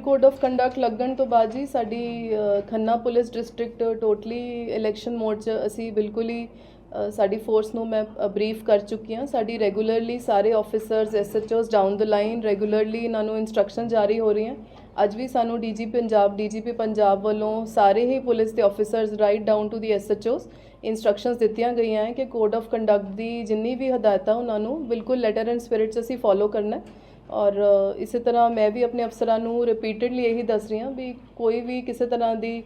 Code of conduct ਲੱਗਣ ਤੋਂ ਬਾਅਦ ਜੀ ਸਾਡੀ Khanna police district totally election mode 'ਚ ਅਸੀਂ ਬਿਲਕੁਲ ਹੀ ਸਾਡੀ ਫੋਰਸ ਨੂੰ ਮੈਂ ਬਰੀਫ ਕਰ ਚੁੱਕੀ ਹਾਂ। ਸਾਡੀ ਰੈਗੂਲਰਲੀ ਸਾਰੇ officers SHOs down the line regularly ਇਹਨਾਂ ਨੂੰ ਇਨਸਟਰਕਸ਼ਨ ਜਾਰੀ ਹੋ ਰਹੀਆਂ। ਅੱਜ ਵੀ ਸਾਨੂੰ ਡੀਜੀ ਪੰਜਾਬ ਡੀਜੀਪੀ ਪੰਜਾਬ ਵੱਲੋਂ ਸਾਰੇ ਹੀ ਪੁਲਿਸ ਦੇ officers right down to the SHOs instructions ਦਿੱਤੀਆਂ ਗਈਆਂ ਹੈ ਕਿ ਕੋਡ ਆਫ ਕੰਡਕਟ ਦੀ ਜਿੰਨੀ ਵੀ ਹਦਾਇਤਾਂ ਉਹਨਾਂ ਨੂੰ ਬਿਲਕੁਲ ਲੈਟਰ ਐਂਡ ਸਪਿਰਿਟ 'ਚ ਅਸੀਂ ਫੋਲੋ ਕਰਨਾ ਔਰ ਇਸੇ ਤਰ੍ਹਾਂ ਮੈਂ ਵੀ ਆਪਣੇ ਅਫਸਰਾਂ ਨੂੰ ਰਿਪੀਟਡਲੀ ਇਹੀ ਦੱਸ ਰਹੀ ਹਾਂ ਵੀ ਕੋਈ ਵੀ ਕਿਸੇ ਤਰ੍ਹਾਂ ਦੀ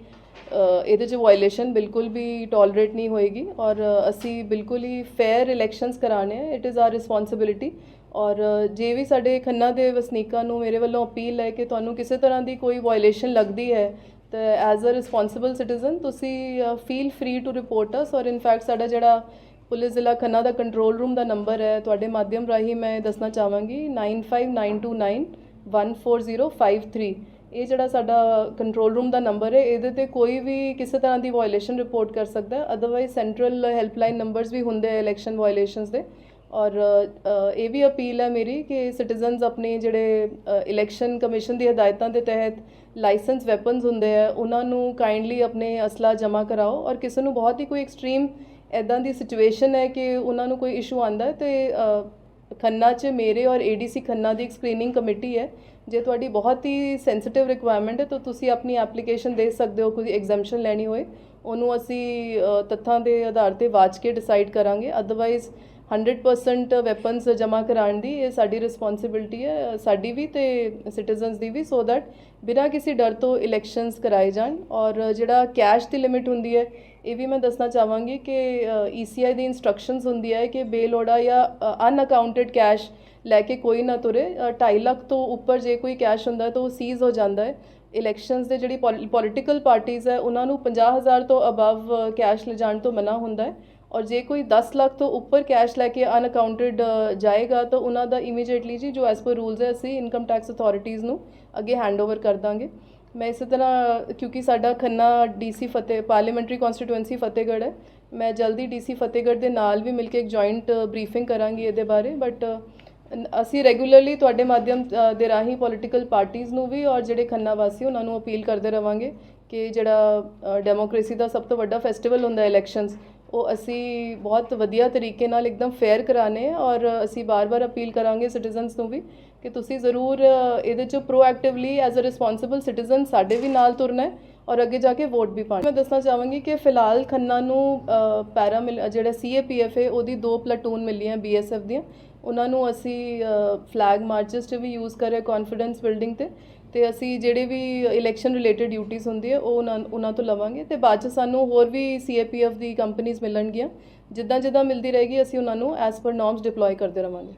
ਇਹਦੇ 'ਚ ਵਾਇਲੇਸ਼ਨ ਬਿਲਕੁਲ ਵੀ ਟੋਲਰੇਟ ਨਹੀਂ ਹੋਏਗੀ। ਔਰ ਅਸੀਂ ਬਿਲਕੁਲ ਹੀ ਫੇਅਰ ਇਲੈਕਸ਼ਨਸ ਕਰਾਣੇ ਆ ਇਟ ਇਜ਼ ਆਰ ਰਿਸਪੌਂਸਿਬਿਲਿਟੀ ਔਰ ਜੇ ਵੀ ਸਾਡੇ ਖੰਨਾ ਦੇ ਵਸਨੀਕਾਂ ਨੂੰ ਮੇਰੇ ਵੱਲੋਂ ਅਪੀਲ ਹੈ ਕਿ ਤੁਹਾਨੂੰ ਕਿਸੇ ਤਰ੍ਹਾਂ ਦੀ ਕੋਈ ਵਾਇਲੇਸ਼ਨ ਲੱਗਦੀ ਹੈ, ਤਾਂ ਐਜ਼ ਅ ਰਿਸਪੌਂਸਿਬਲ ਸਿਟੀਜ਼ਨ ਤੁਸੀਂ feel free to report us or in fact ਸਾਡਾ ਜਿਹੜਾ ਪੁਲਿਸ ਜ਼ਿਲ੍ਹਾ ਖੰਨਾ ਦਾ ਕੰਟਰੋਲ ਰੂਮ ਦਾ ਨੰਬਰ ਹੈ, ਤੁਹਾਡੇ ਮਾਧਿਅਮ ਰਾਹੀਂ ਮੈਂ ਦੱਸਣਾ ਚਾਹਾਂਗੀ 9592914053 ਇਹ ਜਿਹੜਾ ਸਾਡਾ ਕੰਟਰੋਲ ਰੂਮ ਦਾ ਨੰਬਰ ਹੈ, ਇਹਦੇ ਤੇ ਕੋਈ ਵੀ ਕਿਸੇ ਤਰ੍ਹਾਂ ਦੀ ਵਾਇਲੇਸ਼ਨ ਰਿਪੋਰਟ ਕਰ ਸਕਦਾ ਹੈ। ਅਦਰਵਾਈਜ਼ ਸੈਂਟਰਲ ਹੈਲਪਲਾਈਨ ਨੰਬਰਸ ਵੀ ਹੁੰਦੇ ਆ ਇਲੈਕਸ਼ਨ ਵਾਇਲੇਸ਼ਨਸ ਦੇ। ਔਰ ਇਹ ਵੀ ਅਪੀਲ ਹੈ ਮੇਰੀ ਕਿ ਸਿਟੀਜ਼ਨਸ ਆਪਣੇ ਜਿਹੜੇ ਇਲੈਕਸ਼ਨ ਕਮਿਸ਼ਨ ਦੀ ਹਦਾਇਤਾਂ ਦੇ ਤਹਿਤ ਲਾਇਸੈਂਸ ਵੈਪਨਸ ਹੁੰਦੇ ਆ, ਉਹਨਾਂ ਨੂੰ ਕਾਈਂਡਲੀ ਆਪਣੇ ਅਸਲਾ ਜਮ੍ਹਾਂ ਕਰਾਓ। ਔਰ ਕਿਸੇ ਨੂੰ ਬਹੁਤ ਹੀ ਕੋਈ ਐਕਸਟ੍ਰੀਮ ਐਦਾਂ ਦੀ ਸਿਚੁਏਸ਼ਨ ਹੈ ਕਿ ਉਹਨਾਂ ਨੂੰ ਕੋਈ ਇਸ਼ੂ ਆਂਦਾ ਹੈ ਤੇ ਖੰਨਾ 'ਚ ਮੇਰੇ ਔਰ ਏਡੀਸੀ ਖੰਨਾ ਦੀ ਇੱਕ ਸਕਰੀਨਿੰਗ ਕਮੇਟੀ ਹੈ। ਜੇ ਤੁਹਾਡੀ ਬਹੁਤ ਹੀ ਸੈਂਸਿਟਿਵ ਰਿਕੁਆਇਰਮੈਂਟ ਹੈ, ਤਾਂ ਤੁਸੀਂ ਆਪਣੀ ਐਪਲੀਕੇਸ਼ਨ ਦੇ ਸਕਦੇ ਹੋ, ਕੋਈ ਐਗਜ਼ੈਂਪਸ਼ਨ ਲੈਣੀ ਹੋਏ। ਉਹਨੂੰ ਅਸੀਂ ਤੱਥਾਂ ਦੇ ਆਧਾਰ ਤੇ ਵਾਚ ਕੇ ਡਿਸਾਈਡ ਕਰਾਂਗੇ। ਅਦਰਵਾਈਜ਼ 100% ਵੈਪਨਸ ਜਮ੍ਹਾਂ ਕਰਾਉਣ ਦੀ ਇਹ ਸਾਡੀ ਰਿਸਪੌਂਸਿਬਿਲਟੀ ਹੈ, ਸਾਡੀ ਵੀ ਤੇ citizens the we so that ਬਿਨਾਂ ਕਿਸੇ ਡਰ ਤੋਂ ਇਲੈਕਸ਼ਨਸ ਕਰਾਏ ਜਾਣ ਔਰ ਜਿਹੜਾ ਕੈਸ਼ ਦੀ ਲਿਮਿਟ ਹੁੰਦੀ ਹੈ, ਇਹ ਵੀ ਮੈਂ ਦੱਸਣਾ ਚਾਹਾਂਗੀ ਕਿ ਈਸੀਆਈ ਦੀ ਇਨਸਟਰਕਸ਼ਨਸ ਹੁੰਦੀ ਹੈ ਕਿ ਬੇਲੋੜਾ ਜਾਂ ਅਨਅਕਾਊਂਟਡ ਕੈਸ਼ ਲੈ ਕੇ ਕੋਈ ਨਾ ਤੁਰੇ। 2.5 ਲੱਖ ਤੋਂ ਉੱਪਰ ਜੇ ਕੋਈ ਕੈਸ਼ ਹੁੰਦਾ ਤਾਂ ਉਹ ਸੀਜ਼ ਹੋ ਜਾਂਦਾ ਹੈ। ਇਲੈਕਸ਼ਨਸ ਦੇ ਜਿਹੜੀ ਪੋਲੀਟੀਕਲ ਪਾਰਟੀਆਂ ਹੈ, ਉਹਨਾਂ ਨੂੰ 50000 ਤੋਂ ਅਬਵ ਕੈਸ਼ ਲਿਜਾਣ ਤੋਂ ਮਨਾ ਹੁੰਦਾ ਹੈ। ਔਰ ਜੇ ਕੋਈ 10 ਲੱਖ ਤੋਂ ਉੱਪਰ ਕੈਸ਼ ਲੈ ਕੇ ਅਨਅਕਾਊਂਟਡ ਜਾਏਗਾ, ਤਾਂ ਉਹਨਾਂ ਦਾ ਇਮੀਡੀਏਟਲੀ ਜੀ ਜੋ ਐਸ ਪਰ ਰੂਲਸ ਹੈ, ਅਸੀਂ ਇਨਕਮ ਟੈਕਸ ਅਥਾਰਟੀਜ਼ ਨੂੰ ਅੱਗੇ ਹੈਂਡਓਵਰ ਕਰ ਦਾਂਗੇ। ਮੈਂ ਇਸੇ ਤਰ੍ਹਾਂ, ਕਿਉਂਕਿ ਸਾਡਾ Khanna DC Fateh parliamentary constituency Fatehgarh ਹੈ, ਮੈਂ ਜਲਦੀ ਡੀਸੀ ਫਤਿਹਗੜ੍ਹ ਦੇ ਨਾਲ ਵੀ ਮਿਲ ਕੇ ਇੱਕ ਜੁਆਇੰਟ ਬਰੀਫਿੰਗ ਕਰਾਂਗੀ ਇਹਦੇ ਬਾਰੇ ਬਟ ਅਸੀਂ ਰੈਗੂਲਰਲੀ ਤੁਹਾਡੇ ਮਾਧਿਅਮ ਦੇ ਰਾਹੀਂ ਪੋਲੀਟੀਕਲ ਪਾਰਟੀਆਂ ਨੂੰ ਵੀ ਔਰ ਜਿਹੜੇ ਖੰਨਾ ਵਾਸੀ, ਉਹਨਾਂ ਨੂੰ ਅਪੀਲ ਕਰਦੇ ਰਵਾਂਗੇ ਕਿ ਜਿਹੜਾ ਡੈਮੋਕ੍ਰੇਸੀ ਦਾ ਸਭ ਤੋਂ ਵੱਡਾ ਫੈਸਟੀਵਲ ਹੁੰਦਾ ਇਲੈਕਸ਼ਨਸ ਉਹ ਅਸੀਂ ਬਹੁਤ ਵਧੀਆ ਤਰੀਕੇ ਨਾਲ ਇੱਕਦਮ ਫੇਅਰ ਕਰਾਣੇ ਔਰ ਅਸੀਂ ਬਾਰ-ਬਾਰ ਅਪੀਲ ਕਰਾਂਗੇ ਸਿਟੀਜ਼ਨਸ ਨੂੰ ਵੀ ਕਿ ਤੁਸੀਂ ਜ਼ਰੂਰ ਇਹਦੇ 'ਚ proactively as a responsible citizen ਸਾਡੇ ਵੀ ਨਾਲ ਤੁਰਨਾ ਹੈ ਔਰ ਅੱਗੇ ਜਾ ਕੇ ਵੋਟ ਵੀ ਪਾਣਾ ਮੈਂ ਦੱਸਣਾ ਚਾਹਾਂਗੀ ਕਿ ਫਿਲਹਾਲ ਖੰਨਾ ਨੂੰ ਪੈਰਾ ਜਿਹੜਾ ਸੀਏਪੀਐਫ ਹੈ, ਉਹਦੀ ਦੋ ਪਲਾਟੂਨ ਮਿਲੀਆਂ ਬੀਐਸਐਫ ਦੀਆਂ। ਉਹਨਾਂ ਨੂੰ ਅਸੀਂ ਫਲੈਗ ਮਾਰਚਸ 'ਚ ਵੀ ਯੂਜ਼ ਕਰਿਆ ਰਹੇ ਕੌਨਫੀਡੈਂਸ ਬਿਲਡਿੰਗ ਤੇ। ਤੇ ਅਸੀਂ ਜਿਹੜੇ ਵੀ ਇਲੈਕਸ਼ਨ ਰਿਲੇਟਡ ਡਿਊਟੀਆਂ ਹੁੰਦੀ ਹੈ, ਉਹ ਉਹਨਾਂ ਉਹਨਾਂ ਤੋਂ ਲਵਾਂਗੇ। ਤੇ ਬਾਅਦ ਚ ਸਾਨੂੰ ਹੋਰ ਵੀ ਸੀਏਪੀਐਫ ਦੀ ਕੰਪਨੀਆਂ ਮਿਲਣਗੀਆਂ। ਜਿੱਦਾਂ ਜਿੱਦਾਂ ਮਿਲਦੀ ਰਹੇਗੀ, ਅਸੀਂ ਉਹਨਾਂ ਨੂੰ ਐਸ ਪਰ ਨੋਰਮਸ ਡਿਪਲੋਏ ਕਰਦੇ ਰਵਾਂਗੇ।